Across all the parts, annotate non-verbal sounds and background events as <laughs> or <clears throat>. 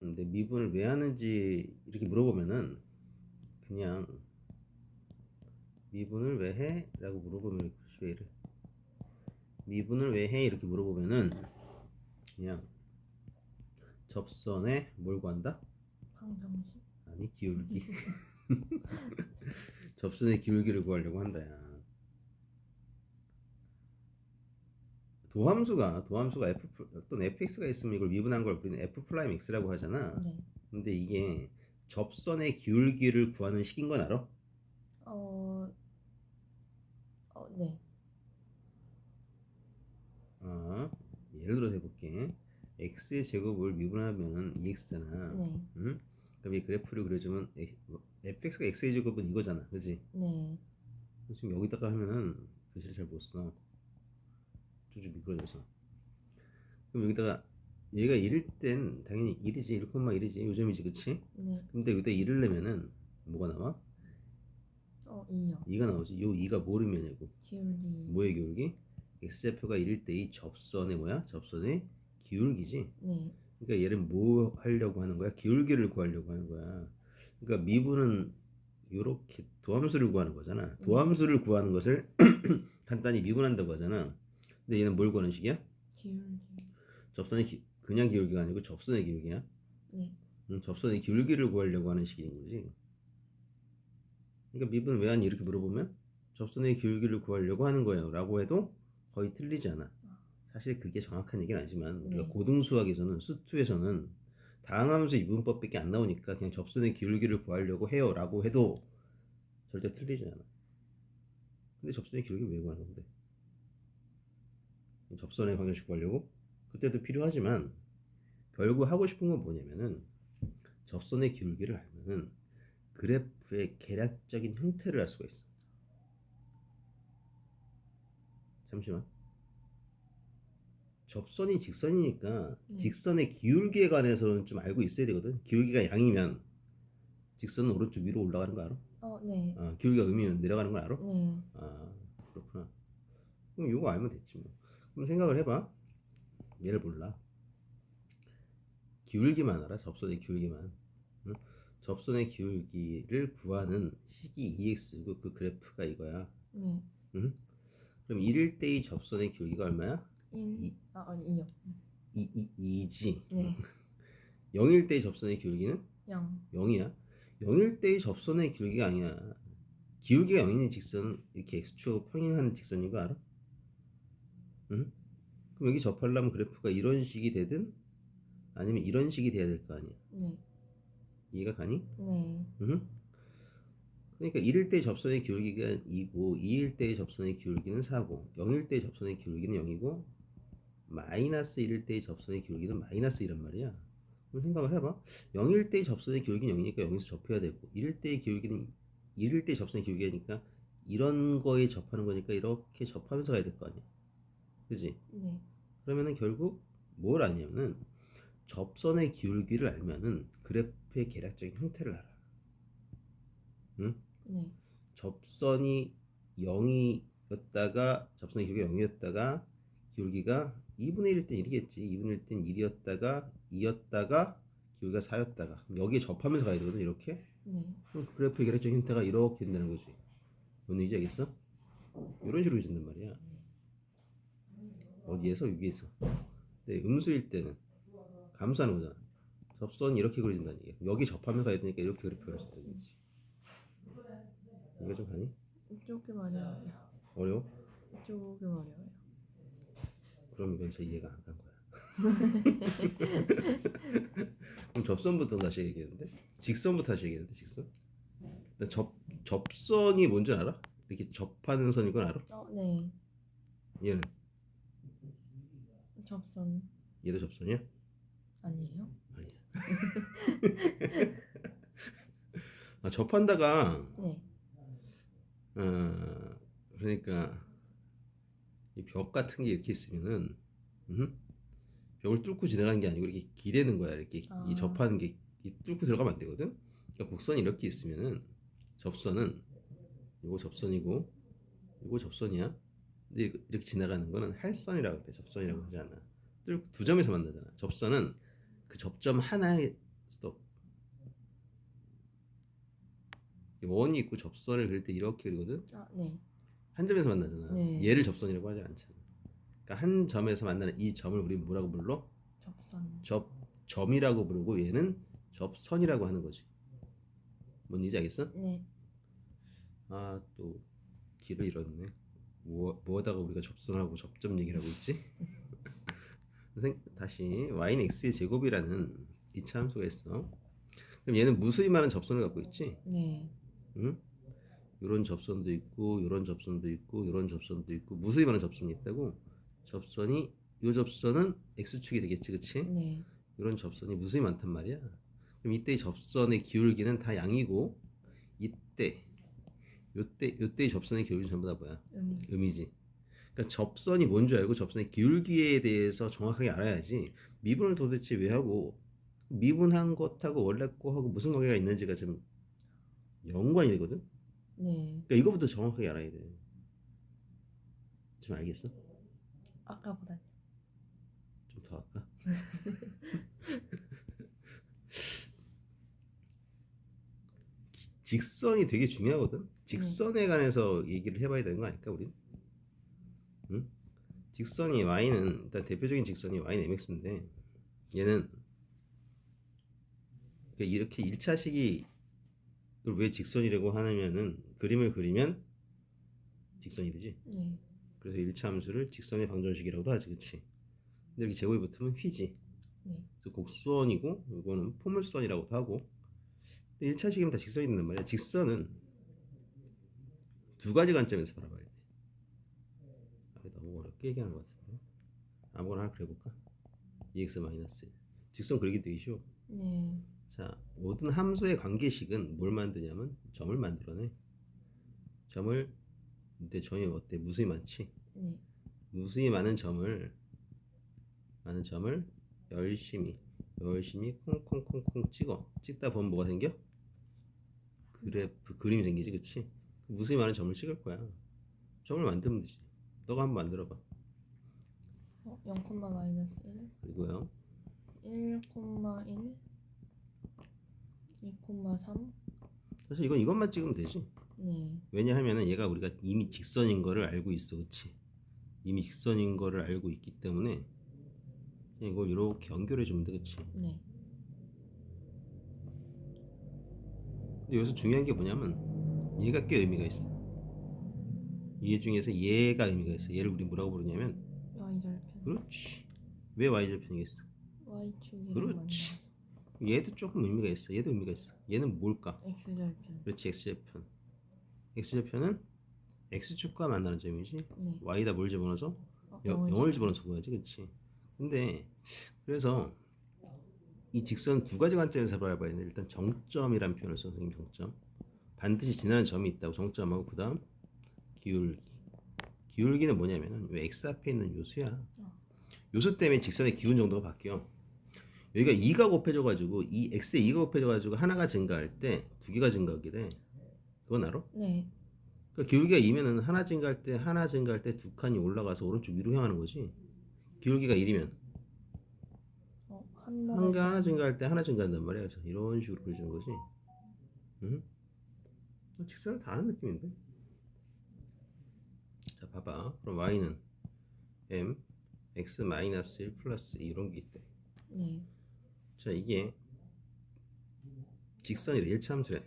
근데 미분을 왜 하는지 이렇게 물어보면은 그냥 미분을 왜 해? 라고 물어보면 글씨 왜 이래? 미분을 왜 해? 이렇게 물어보면은 그냥 접선에 뭘 구한다? 방정식? 아니 기울기 <laughs> 접선의 기울기를 구하려고 한다 야 도함수가 도함수가 f 플- 어떤 fx가 있으면 이걸 미분한 걸 우리는 f 프라임 x라고 하잖아 네. 근데 이게 접선의 기울기를 구하는 식인 건 알아? 어, 어, 네. 어, 예를 들어서 해볼게 x의 제곱을 미분하면 2x잖아 네. 응? 그럼 이 그래프를 그려주면 엑- fx가 x의 제곱은 이거잖아 그지? 네. 지금 여기다가 하면은 글씨를 잘 못 써. 쭉쭉 미끄러져서. 그럼 여기다가 얘가 1일 땐 당연히 1이지 1,1이지 요즘이지 그치? 네. 근데 여기다 1을 내면은 뭐가 나와? 어, 2요. 2가 나오지 요 2가 모르면이고 기울기. 뭐의 기울기? x좌표가 1일 때 이 접선의 뭐야? 접선의 기울기지 네. 그러니까 얘를 뭐 하려고 하는 거야? 기울기를 구하려고 하는 거야 그러니까 미분은 요렇게 도함수를 구하는 거잖아 도함수를 구하는 것을 <clears throat> 간단히 미분한다고 하잖아 근데 얘는 뭘 구하는 식이야? 기울기. 접선의 기- 그냥 기울기가 아니고 접선의 기울기야 네. 음, 접선의 기울기를 구하려고 하는 식인 거지 그러니까 미분 왜 하니 이렇게 물어보면 접선의 기울기를 구하려고 하는 거예요 라고 해도 거의 틀리지 않아 사실 그게 정확한 얘기는 아니지만 우리가 네. 고등수학에서는 수투에서는 다항함수 이분법밖에 안 나오니까 그냥 접선의 기울기를 구하려고 해요 라고 해도 절대 틀리지 않아 근데 접선의 기울기 왜 구하는 건데 접선의 방정식 구하려고 그때도 필요하지만 결국 하고 싶은 건 뭐냐면은 접선의 기울기를 알면은 그래프의 계략적인 형태를 알 수가 있어 잠시만 접선이 직선이니까 네. 직선의 기울기에 관해서는 좀 알고 있어야 되거든 기울기가 양이면 직선은 오른쪽 위로 올라가는 거 알아? 어, 네. 아, 기울기가 음이면 내려가는 걸 알아? 네. 아 그렇구나 그럼 이거 알면 됐지 뭐 그럼 생각을 해봐 얘를 몰라 기울기만 알아 접선의 기울기만 응? 접선의 기울기를 구하는 식이 2x고 그 그래프가 이거야 네. 응? 그럼 1일 때의 접선의 기울기가 얼마야? 1. 이- 아, 아니, 2요. 2, 2, 2지 네. <laughs> 0일 때의 접선의 기울기는 0. 0이야 0일 때의 접선의 기울기가 아니야 기울기가 0인 직선은 이렇게 x축 평행하는 직선인 거 알아? 응? 그럼 여기 접하려면 그래프가 이런 식이 되든 아니면 이런 식이 돼야 될 거 아니야 네. 이해가 가니? 네. 응? 그러니까 1일 때의 접선의 기울기가 2고 2일 때의 접선의 기울기는 4고 0일 때의 접선의 기울기는 0이고 마이너스 1일 때의 접선의 기울기는 마이너스 1란 말이야 그럼 생각을 해봐 0일 때의 접선의 기울기는 0이니까 여기서 접해야 되고 1일 때의 기울기는 1일 때의 접선의 기울기니까 이런 거에 접하는 거니까 이렇게 접하면서 가야 될 거 아니야 그지? 네. 그러면은 결국 뭘 아냐면은 접선의 기울기를 알면은 그래프의 계략적인 형태를 알아 응? 네. 접선이 0이었다가 접선의 기울기가 0이었다가 기울기가 2분의 1일 땐 1이겠지 2분의 1일 땐 1이었다가 2였다가 기울기가 4였다가 그럼 여기에 접하면서 가야 되거든 이렇게 네. 그래프의 계략적인 형태가 이렇게 된다는 거지 뭔 얘기인지 알겠어? 이런 식으로 된단 말이야 어디에서? 여기에서 네, 음수일 때는 감수하는 거잖아 접선이 이렇게 그려진다는 얘기야 여기 접하면서 가야 되니까 이렇게 있다는 거지 이거 좀 가니? 이쪽이 어려워요. 어려워? 이쪽이 어려워요. 그럼 이건 잘 이해가 안 간 거야. <laughs> 그럼 접선부터 다시 얘기했는데 직선부터 다시 얘기했는데 직선. 근데 접 접선이 뭔지 알아? 이렇게 접하는 선인 건 알아? 어, 네. 얘는 접선 얘도 접선이야? 아니에요? 아니야. <laughs> 아, 접한다가 네. 어, 그러니까 이 벽 같은 게 이렇게 있으면은 음? 벽을 뚫고 지나가는 게 아니고 이렇게 기대는 거야 이렇게 아. 이 접하는 게 이 뚫고 들어가면 안 되거든. 그러니까 곡선이 이렇게 있으면은 접선은 이거 접선이고 이거 접선이야. 이렇게 지나가는 거는 할선이라고 그래. 접선이라고 하지 않아. 뚫- 두 점에서 만나잖아. 접선은 그 접점 하나에 스톱. 이 원이 있고 접선을 그릴 때 이렇게 그리거든. 아, 네. 한 점에서 만나잖아. 네. 얘를 접선이라고 하지 않잖아. 그러니까 한 점에서 만나는 이 점을 우리 뭐라고 불러? 접선. 접 점이라고 부르고 얘는 접선이라고 하는 거지. 뭔 얘기인지 알겠어? 네. 아또 길을 잃었네. 뭐 뭐 하다가 우리가 접선하고 접점 얘기를 하고 있지? <laughs> 다시 y는 x의 제곱이라는 이 차 함수가 있어. 그럼 얘는 무수히 많은 접선을 갖고 있지? 네. 응? 이런 접선도 있고 이런 접선도 있고 이런 접선도 있고 무수히 많은 접선이 있다고. 접선이 이 접선은 x축이 되겠지, 그치? 네. 이런 접선이 무수히 많단 말이야. 그럼 이때 접선의 기울기는 다 양이고 이때 요때 요때의 접선의 기울기 전부 다 뭐야? 음. 음이지. 그러니까 접선이 뭔지 알고 접선의 기울기에 대해서 정확하게 알아야지 미분을 도대체 왜 하고 미분한 것하고 원래 거하고 무슨 관계가 있는지가 지금 연관이 되거든. 네. 그러니까 이거부터 정확하게 알아야 돼. 지금 알겠어? 아까보다. 좀 더 할까? <laughs> <laughs> 직선이 되게 중요하거든. 직선에 관해서 얘기를 해봐야 되는 거 아닐까 우린? 응? 직선이 y는 일단 대표적인 직선이 y는 mx인데 얘는 그러니까 이렇게 1차식이 왜 직선이라고 하냐면은 그림을 그리면 직선이 되지. 네. 그래서 1차 함수를 직선의 방정식이라고도 하지, 그치? 근데 이렇게 제곱이 붙으면 휘지. 네. 그래서 곡선이고, 이거는 포물선이라고도 하고. 근데 1차식이면 다 직선이 된단 말이야. 직선은 두 가지 관점에서 바라봐야 돼. 아, 너무 어렵게 얘기하는 것 같은데. 아무거나 하나 그려볼까? 2x 마이너스. 직선 그리기 되게 쉬워. 네. 자, 모든 함수의 관계식은 뭘 만드냐면 점을 만들어내. 점을 근데 점이 어때? 무수히 많지? 네. 무수히 많은 점을 많은 점을 열심히 열심히 콩콩콩콩 찍어 찍다 보면 뭐가 생겨? 그래프 그림이 생기지 그치? 무수히 많은 점을 찍을 거야 점을 만들면 되지 너가 한번 만들어봐 어, 0, 마이너스 1, 그리고요 1, 1, 2, 3. 사실 이건 이것만 찍으면 되지 네. 왜냐하면은 얘가 우리가 이미 직선인 거를 알고 있어 그치? 이미 직선인 거를 알고 있기 때문에 이걸 이렇게 연결해 주면 돼 그치? 네. 근데 여기서 중요한 게 뭐냐면 얘가 꽤 의미가 있어. 얘 중에서 얘가 의미가 있어. 얘를 우리 뭐라고 부르냐면 y절편. 그렇지. 왜 y절편이겠어? y축이랑 그렇지. 얘도 조금 의미가 있어. 얘도 의미가 있어. 얘는 뭘까? x절편. 그렇지 x절편. x절편은 x축과 만나는 점이지. 네. y다 뭘 집어넣어서? 어, 여, 집- 집어넣어서 보야지 그치? 근데 그래서 이 직선 두 가지 관점에서 바라봐야 되는데 일단 정점이란 표현을 써 선생님 정점 반드시 지나는 점이 있다고 정점하고 그 다음 기울기 기울기는 뭐냐면은 왜 x 앞에 있는 요수야 요수 때문에 직선의 기운 정도가 바뀌어 여기가 2가 곱해져 가지고 이 x에 2가 곱해져 가지고 하나가 증가할 때 두 개가 증가하게 돼 그건 알아? 네. 그러니까 기울기가 2면은 하나 증가할 때 하나 증가할 때 두 칸이 올라가서 오른쪽 위로 향하는 거지. 기울기가 1이면 어, 한 한가 하나 증가할 때 하나 증가한단 말이야. 그래서 이런 식으로 그려지는 거지. 응? 직선을 다 아는 느낌인데. 자, 봐봐. 그럼 y는 m x 마이너스 1 플러스 2 이런 게 있대. 네. 자, 이게 직선이래. 일차함수래.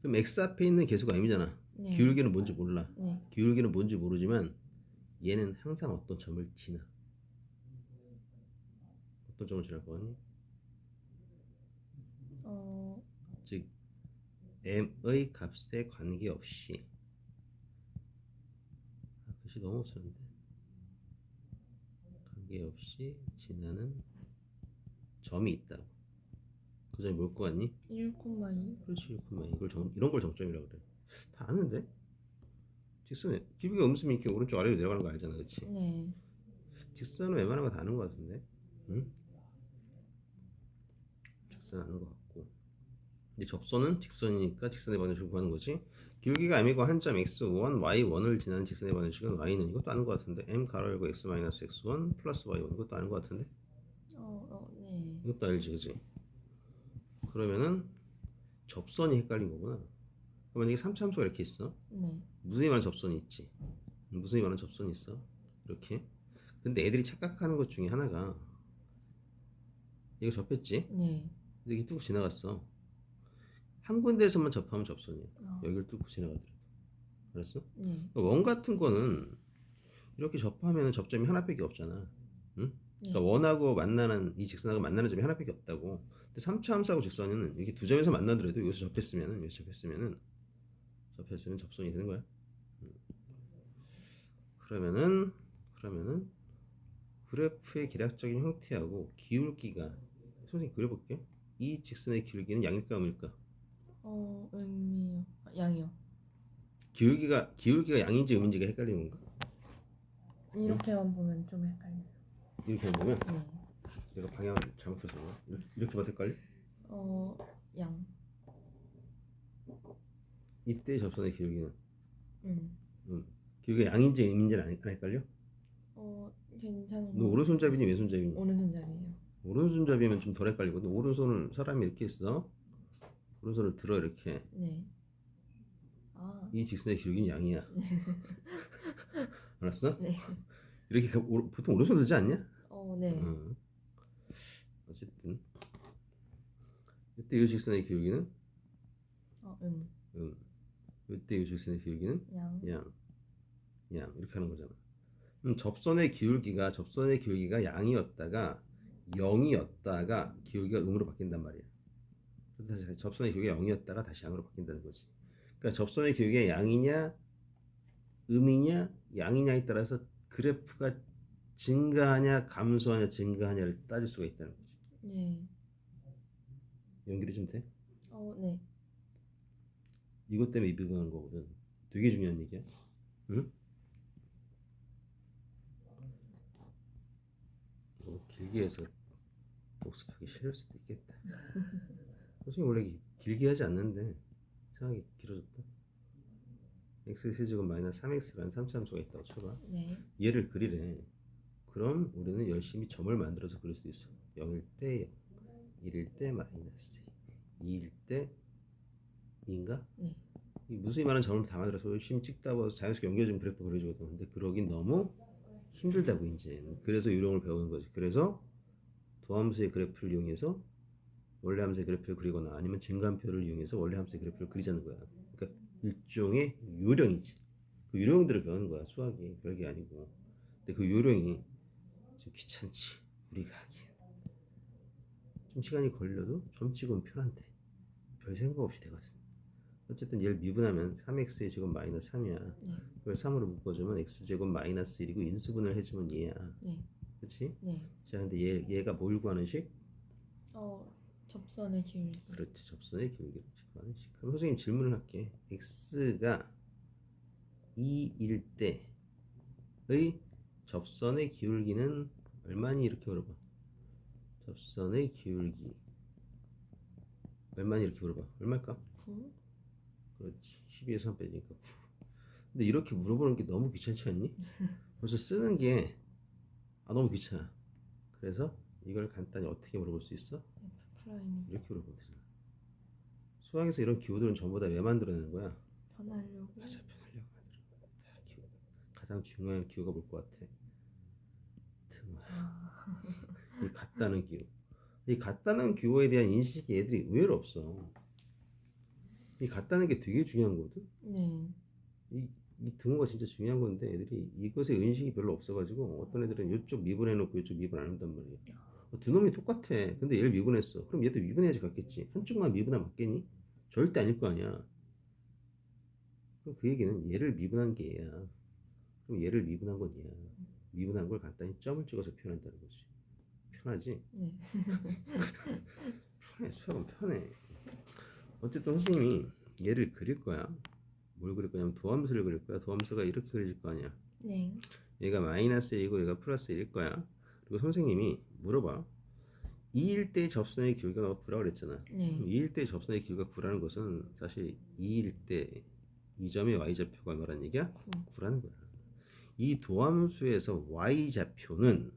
그럼 x 앞에 있는 개수가 m이잖아. 네. 기울기는 뭔지 몰라. 네. 기울기는 뭔지 모르지만 얘는 항상 어떤 점을 지나. 어떤 점을 지날 거 같니? 어, 즉 m의 값에 관계없이 아, 글씨 너무 못 쓰는데 관계없이 지나는 점이 있다고. 그 점이 뭘거 같니? 1, 2. 그렇지, 그만 이걸 정, 이런 걸 정점이라고 그래. 다 아는데? 직선에 기울기가 음수면 이렇게 오른쪽 아래로 내려가는 거 알잖아, 그렇지? 네. 직선은 웬만한 거 다 아는 것 같은데, 응? 직선 아는 것 같고, 이제 접선은 직선이니까 직선의 방정식을 구하는 거지. 기울기가 m이고 한점 x1, y1을 지나는 직선의 방정식은 y는 이것도 아는 것 같은데, m 가로 열고 x 마이너스 x1 플러스 y1 이것도 아는 것 같은데, 어, 어, 네. 이것도 알지, 그지? 그러면은 접선이 헷갈린 거구나. 그러면 이게 삼차함수가 이렇게 있어. 네. 무수히 많은 접선이 있지. 무수히 많은 접선이 있어. 이렇게. 근데 애들이 착각하는 것 중에 하나가 이거 접했지? 네. 근데 이게 뚫고 지나갔어. 한 군데에서만 접하면 접선이야. 어. 여기를 뚫고 지나가더라도. 알았어? 네. 그러니까 원 같은 거는 이렇게 접하면 접점이 하나밖에 없잖아. 응? 그러니까 네. 원하고 만나는 이 직선하고 만나는 점이 하나밖에 없다고. 근데 3차 함수하고 직선은 이렇게 두 점에서 만나더라도 여기서 접했으면은 여기서 접했으면은 접했으면 접선이 되는 거야. 음. 그러면은 그러면은 그래프의 계략적인 형태하고 기울기가 선생님 그려볼게. 이 직선의 기울기는 양일까 음일까? 어, 음이요. 아, 양이요. 기울기가 기울기가 양인지 음인지가 헷갈리는 건가? 이렇게만 보면 좀 헷갈려요. 이렇게 보면 네. 내가 방향을 잘못해서 그런가? 이렇게, 이렇게 봤을 걸요? 어, 양. 이때 접선의 기울기는 음. 음. 기울기가 양인지 음인지는 안안 헷갈려? 어, 괜찮은 너 거. 오른손잡이니 왼손잡이니? 오른손잡이에요. 오른손잡이면 좀 덜 헷갈리거든. 오른손을 사람이 이렇게 있어. 오른손을 들어 이렇게. 네. 아, 이 직선의 기울기는 양이야. <laughs> 알았어? 네. 이렇게 가- 오- 보통 오른손 들지 않냐? 어, 네. 어. 어쨌든 이때 이 직선의 기울기는 어, 음. 음. 이때 이 직선의 기울기는 양. 양, 양 이렇게 하는 거잖아. 음, 접선의 기울기가 접선의 기울기가 양이었다가 0이었다가 기울기가 음으로 바뀐단 말이야. 접선의 기울기가 0이었다가 다시 양으로 바뀐다는 거지. 그러니까 접선의 기울기가 양이냐 음이냐 양이냐에 따라서 그래프가 증가하냐 감소하냐 증가하냐를 따질 수가 있다는 거지. 네. 연결이 좀 돼? 어, 네. 이것 때문에 이 비교하는 거거든. 되게 중요한 얘기야. 응? 뭐 길게 해서 복습하기 싫을 수도 있겠다. <laughs> 선생님 원래 기- 길게 하지 않는데 이상하게 길어졌다. x 세제곱 마이너스 3x라는 삼차함수가 있다고 쳐봐. 네. 얘를 그리래. 그럼 우리는 열심히 점을 만들어서 그릴 수도 있어. 0일 때 0, 1일 때 마이너스 2일 때 2인가? 네. 이 무수히 많은 점을 다 만들어서 열심히 찍다 보면 자연스럽게 연결된 그래프 그려주거든. 근데 그러긴 너무 힘들다고 이제. 그래서 요령을 배우는 거지. 그래서 도함수의 그래프를 이용해서 원래 함수의 그래프를 그리거나 아니면 증간표를 이용해서 원래 함수의 그래프를 그리자는 거야. 그러니까 일종의 요령이지. 그 요령들을 배우는 거야. 수학이 별게 아니고. 근데 그 요령이 좀 귀찮지. 우리가 하기엔. 좀 시간이 걸려도 점 찍으면 편한데. 별 생각 없이 되거든. 어쨌든 얘를 미분하면 3x의 제곱 마이너스 3이야. 네. 그걸 3으로 묶어주면 x제곱 마이너스 1이고 인수분을 해주면 얘야. 네. 그치? 네. 자, 근데 얘, 얘가 뭘 구하는 식? 어, 접선의 기울기. 그렇지. 접선의 구하는 식. 그럼 선생님 질문을 할게. x가 2일 때의 접선의 기울기는 얼마니? 이렇게 물어봐. 접선의 기울기. 얼마니? 이렇게 물어봐. 얼마일까? 9? 그렇지. 12에서 3 빼니까 9. 근데 이렇게 물어보는 게 너무 귀찮지 않니? <laughs> 벌써 쓰는 게 아, 너무 귀찮아. 그래서 이걸 간단히 어떻게 물어볼 수 있어? 프라임이 이렇게 물어보면 되잖아. 수학에서 이런 기호들은 전부 다 왜 만들어내는 거야? 편하려고. 맞아, 편하려고 만드는 거야. 다 기호. 가장 중요한 기호가 뭘 것 같아? 등호. 아, 이 같다는 기호. 이 같다는 기호에 대한 인식이 애들이 의외로 없어. 이 같다는 게 되게 중요한 거거든. 네. 이, 이 등호가 진짜 중요한 건데 애들이 이것에 의식이 별로 없어가지고 어떤 애들은 이쪽 미분해놓고 이쪽 미분 안 한단 말이야. 어, 두 놈이 똑같아. 근데 얘를 미분했어. 그럼 얘도 미분해야지 같겠지. 한쪽만 미분하면 맞겠니? 절대 아닐 거 아니야. 그럼 그 얘기는 얘를 미분한 게 얘야. 그럼 얘를 미분한 건 얘야. 미분한 걸 간단히 점을 찍어서 표현한다는 거지. 편하지? 네. <laughs> 편해. 수학은 편해. 어쨌든 선생님이 얘를 그릴 거야. 뭘 그릴 거냐면 도함수를 그릴 거야. 도함수가 이렇게 그려질 거 아니야. 네. 얘가 마이너스 1이고 얘가 플러스 1일 거야. 그리고 선생님이 물어봐. 2일 때 접선의 기울기가 너가 구라고 그랬잖아. 네. 2일 때 접선의 기울기가 구라는 것은 사실 2일 때 이 점의 y좌표가 얼마란 얘기야? 구. 9라는 거야. 이 도함수에서 y좌표는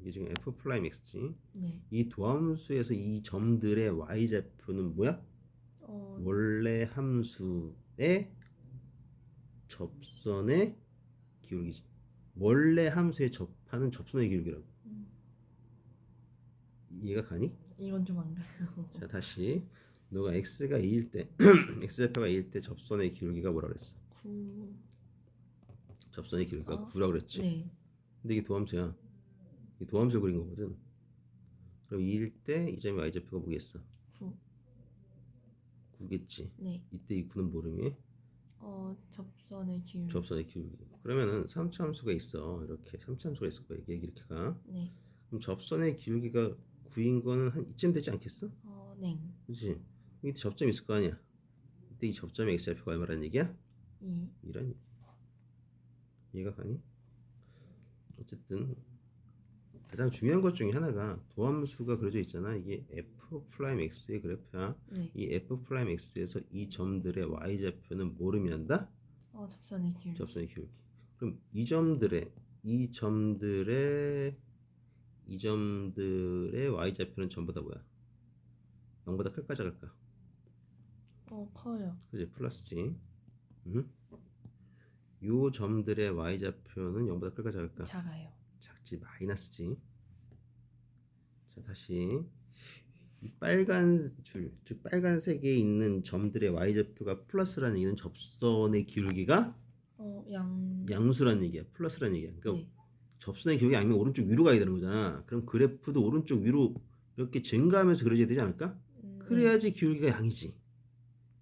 이게 지금 f 프라임 x지. 네. 이 도함수에서 이 점들의 y 좌표는 뭐야? 어, 원래 함수의 접선의 기울기지. 원래 함수에 접하는 접선의 기울기라고. 음. 이해가 가니? 이건 좀 안 가요. <laughs> 자 다시 너가 x가 2일 때 <clears throat> x 좌표가 2일 때 접선의 기울기가 뭐라 그랬어? 9. 접선의 기울기가 어? 9라 그랬지. 네. 근데 이게 도함수야. 이 도함수 그린 거거든. 그럼 2일 때 이 점의 y 좌표가 뭐겠어? 9. 9겠지. 네. 이때 이 9는 모름이 어, 접선의 기울기. 접선의 기울기. 그러면은 3차 함수가 있어. 이렇게 3차 함수가 있을 거야. 이게 이렇게 가. 네. 그럼 접선의 기울기가 9인 거는 한 이쯤 되지 않겠어? 어, 네. 그렇지? 이때 접점이 있을 거 아니야. 이때 이 점점의 x 좌표가 얼마라는 얘기야? 2. 이런. 이해가 가니? 어쨌든 가장 중요한 것 중에 하나가 도함수가 그려져 있잖아. 이게 f 프라임 x의 그래프야. 네. 이 f 프라임 x에서 이 점들의 y 좌표는 뭘 의미한다? 어, 접선의 기울기. 접선의 기울기. 그럼 이 점들의 이 점들의 이 점들의 y 좌표는 전부 다 뭐야? 0보다 클까 작을까? 어, 커요. 그지 플러스지. 음? 요 점들의 y 좌표는 0보다 클까 작을까? 작아요. 작지 마이너스지. 자 다시 이 빨간 줄, 즉 빨간색에 있는 점들의 y 좌표가 플러스라는 얘기는 접선의 기울기가 어, 양. 양수라는 얘기야. 플러스라는 얘기야. 그러니까 네. 접선의 기울기 아니면 오른쪽 위로 가야 되는 거잖아. 그럼 그래프도 오른쪽 위로 이렇게 증가하면서 그려져야 되지 않을까? 음, 그래야지 기울기가 양이지.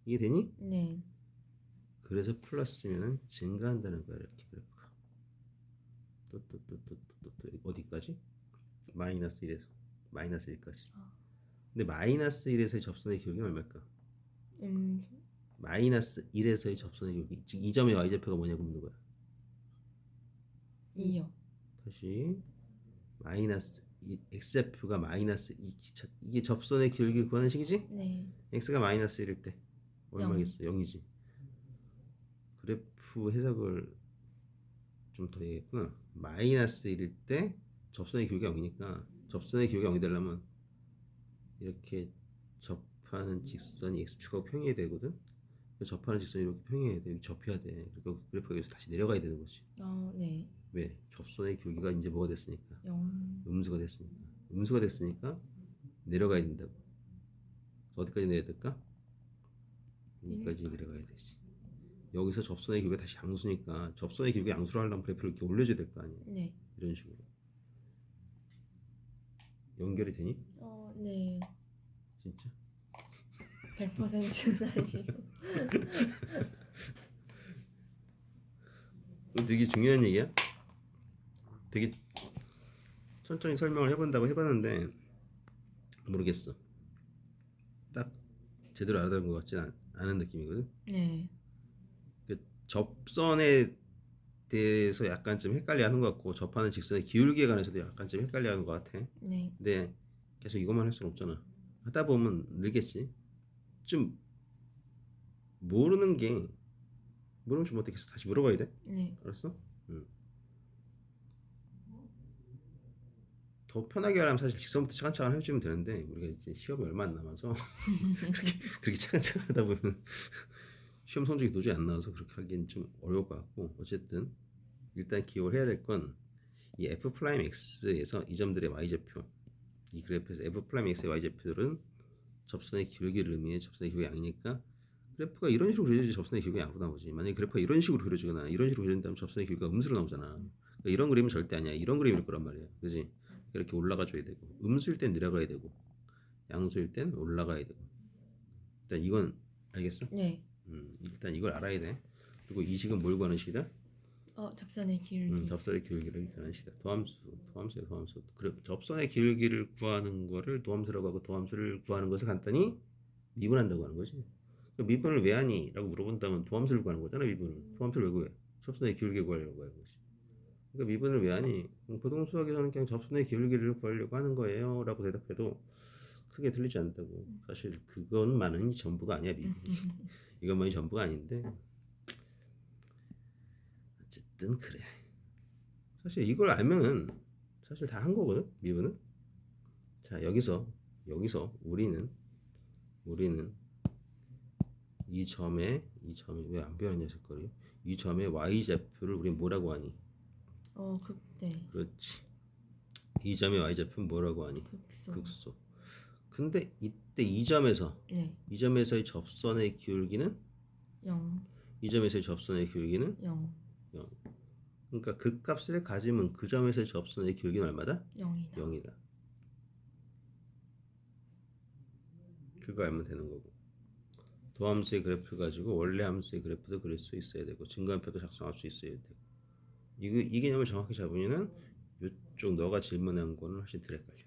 이게 되니? 네. 네. 그래서 플러스면은 증가한다는 거야 이렇게 그래프가 또 또 또 또 또 또 어디까지? 마이너스 1에서 마이너스 1까지 아. 근데 마이너스 1에서의 접선의 기울기는 얼마일까? 음수. 마이너스 1에서의 접선의 기울기 즉이 점의 y좌표가 뭐냐고 묻는 거야 2요. 다시 마이너스 이 x좌표가 마이너스 이 이게 접선의 기울기 구하는 식이지? 네. x가 마이너스 1일 때 얼마겠어? 0 이지. 그래프 해석을 좀 더 해야겠구나. 마이너스 1일 때 접선의 기울기가 0이니까 접선의 기울기가 0이 되려면 이렇게 접하는 직선이 x축하고 평행해야 되거든. 접하는 직선이 이렇게 평행해야 돼. 접해야 돼. 그러니까 그래프가 여기서 다시 내려가야 되는 거지. 어, 네. 왜? 접선의 기울기가 이제 뭐가 됐으니까. 0. 음수가 됐으니까. 음수가 됐으니까 내려가야 된다고. 어디까지 내야 될까? 여기까지 내려가야 되지. 여기서 접선의 기울기가 다시 양수니까 접선의 기울기 양수로 하려면 그래프를 이렇게 올려줘야 될 거 아니야. 네. 이런 식으로. 연결이 되니? 어, 네. 진짜? 100%는 아니에요. <laughs> 이거 되게 중요한 얘기야. 되게 천천히 설명을 해본다고 해봤는데 모르겠어. 딱 제대로 알아듣은 것 같지 않- 않은 느낌이거든. 네. 그 접선에 대해서 약간 좀 헷갈려하는 것 같고 접하는 직선의 기울기에 관해서도 약간 좀 헷갈려하는 것 같아. 네. 근데 계속 이것만 할 수는 없잖아. 하다 보면 늘겠지. 좀 모르는 게 모르면 좀 어떻게 다시 물어봐야 돼? 네. 알았어? 응. 더 편하게 하려면 사실 직선부터 차근차근 해주면 되는데 우리가 이제 시험이 얼마 안 남아서 <laughs> 그렇게, 그렇게 차근차근 하다 보면 <laughs> 시험 성적이 도저히 안 나와서 그렇게 하기엔 좀 어려울 것 같고 어쨌든 일단 기억을 해야 될 건 이 f 프라임 x에서 이 점들의 y 좌표 이 그래프에서 f 프라임 x의 y 좌표들은 접선의 기울기를 의미해 접선의 기울기 양이니까 그래프가 이런 식으로 그려져야지 접선의 기울기가 양으로 나오지. 만약에 그래프가 이런 식으로 그려지거나 이런 식으로 그려진다면 접선의 기울기가 음수로 나오잖아. 그러니까 이런 그림은 절대 아니야. 이런 그림일 거란 말이야. 그지 이렇게 올라가 줘야 되고 음수일 땐 내려가야 되고 양수일 땐 올라가야 되고 일단 이건 알겠어? 네. 음, 일단 이걸 알아야 돼 그리고 이 식은 뭘 구하는 식이다? 어, 접선의 기울기. 음, 접선의 기울기를 구하는 식이다 도함수 도함수야 도함수 그래, 접선의 기울기를 구하는 거를 도함수라고 하고 도함수를 구하는 것을 간단히 미분한다고 하는 거지 그 미분을 왜 하니? 라고 물어본다면 도함수를 구하는 거잖아 미분을 도함수를 왜 구해? 접선의 기울기 거지 그 러니까 미분을 왜 하니? 그럼 고등 수학에서는 그냥 접선의 기울기를 구하려고 하는 거예요. 라고 대답해도 크게 들리지 않다고. 사실 그것만은 전부가 아니야 미분이. <laughs> 이것만이 전부가 아닌데. 어쨌든 그래. 사실 이걸 알면은 사실 다 한 거거든 미분은. 자 여기서 여기서 우리는 우리는 이 점에 이 점에 왜안 변했냐 색깔이. 이 점의 y 좌표를 우리 뭐라고 하니 어, 극대. 그렇지 이 점의 y 좌표는 뭐라고 하니 극소. 극소 근데 이때 이 점에서 네. 이 점에서의 접선의 기울기는 0. 이 점에서의 접선의 기울기는 0. 그러니까 극값을 가지면 그 점에서의 접선의 기울기는 얼마다? 0이다. 0이다. 그거 알면 되는 거고. 도함수의 그래프 가지고 원래 함수의 그래프도 그릴 수 있어야 되고 증가표도 작성할 수 있어야 되고. 이거 이 개념을 정확히 잡으면은 이쪽 너가 질문한 거는 훨씬 덜 헷갈려.